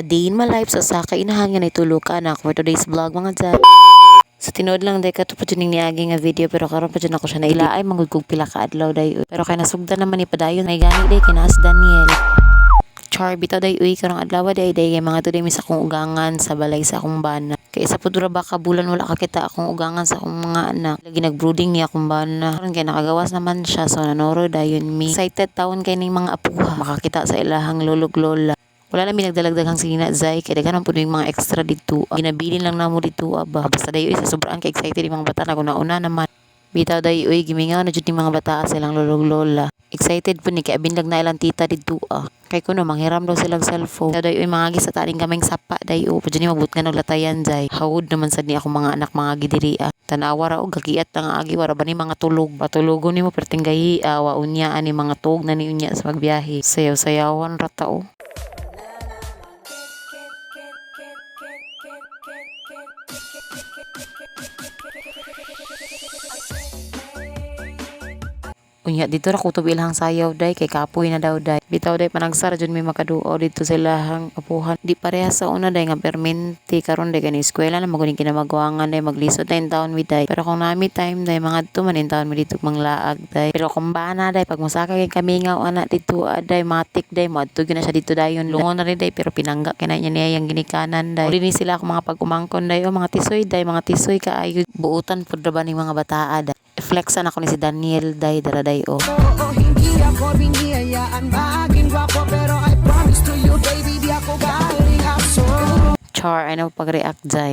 A day in my life sa saka inahan nga nitulog ka na for today's vlog mga dyan. Sa tinood lang day kato pa dyan yung niagi nga video pero karon pa dyan ako siya na ilaay magugug pila ka adlaw day. Pero kay nasugdan naman ni padayon may gani day kinaas Daniel. Char bitaw day uy karong adlaw day day mga tuday mi sa akong ugangan sa balay sa akong bana. Kay isa pud ra ba ka bulan wala ka kita akong ugangan sa akong mga anak. Lagi nag-brooding ni akong bana. Karon kay nakagawas naman siya so nanoro dayon mi. Excited taon kay ning mga apuha makakita sa ilahang lolog lola. Wala na minagdalagdaghang sina zay kay daghan yung mga extra dito. Ginabilin lang namo dito aba. Basta dayo isa sobrang ka excited yung mga bata na una naman. Bitaw dayo uy gimingaw na jud yung mga bata silang lolog lola. Excited po ni kay abindag na ilang tita dito ah. Kay kuno manghiram daw silang cellphone. Bitaw dayo mga gisa taning kaming sapa dayo. Padyo ni mabut nga naglatayan zay. Hawod naman sad ni ako mga anak mga gidiri ah. Tanawa ra og gagiat na nga agi wara ba ni mga tulog. Patulogon nimo perting gahi awa unya ani mga tug na ni unya sa pagbiyahe. Sayaw-sayawan ra ta oh. Unya dito ra kutob ilahang sayaw day kay kapoy na daw day. Bitaw day panagsara jud may makaduo dito sa ilahang apuhan. Di pareha sa una day nga perminti karon day kani eskwela na maguning kinamagwangan day maglisod day taon mi day. Pero kung nami time day mga tuman in taon mi dito manglaag day. Pero kung bana day pag musaka kay kami nga ana dito aday matik day moadto na siya dito dayon. Lungon na rin day pero pinangga kina niya niya yung ginikanan day. Uli ni sila ako mga pagumangkon day o mga tisoy day mga tisoy kaayo buutan pud ra mga bataa day. Flexan ako ni si Daniel day daraday o. Oo, hindi ako biniyayaan maging gwapo Pero I promise to you, baby, di ako galing aso Char, ano pag-react day.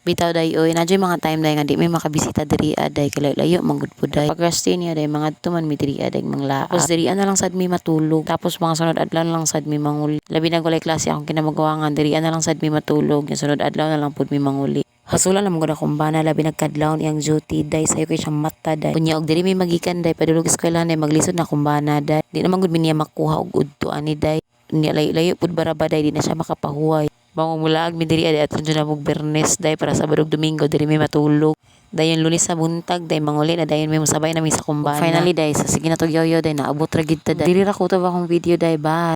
Bitaw day oy, nadyo mga time day nga di may makabisita diri aday kalayo manggod po day. Pag rest niya day mga tuman mi diri aday mangla. Tapos diri na lang sad mi matulog. Tapos mga sunod adlaw na lang sad mi manguli. Labi na gulay klase akong kinamagawangan diri na lang sad mi matulog. Yung sunod adlaw na lang pud mi manguli. Hasulan naman ko na kung bana labi nagkadlaw iyang duty day sayo kay siyang mata day. Kunya og diri may magikan day padulog eskwela day maglisod na kung bana day. Di naman gud niya makuha og udto ani day. Niya layo-layo pud baraba day di na siya makapahuway. Bango mula mi diri adi atron na mog Bernes day para sa barog Domingo diri may matulog. Dayon lunes sa buntag day manguli na dayon may musabay na sa kumbana. Finally day sa sige na to yoyo day naabot ra gid ta day. Diri ra ko ba akong video day bye.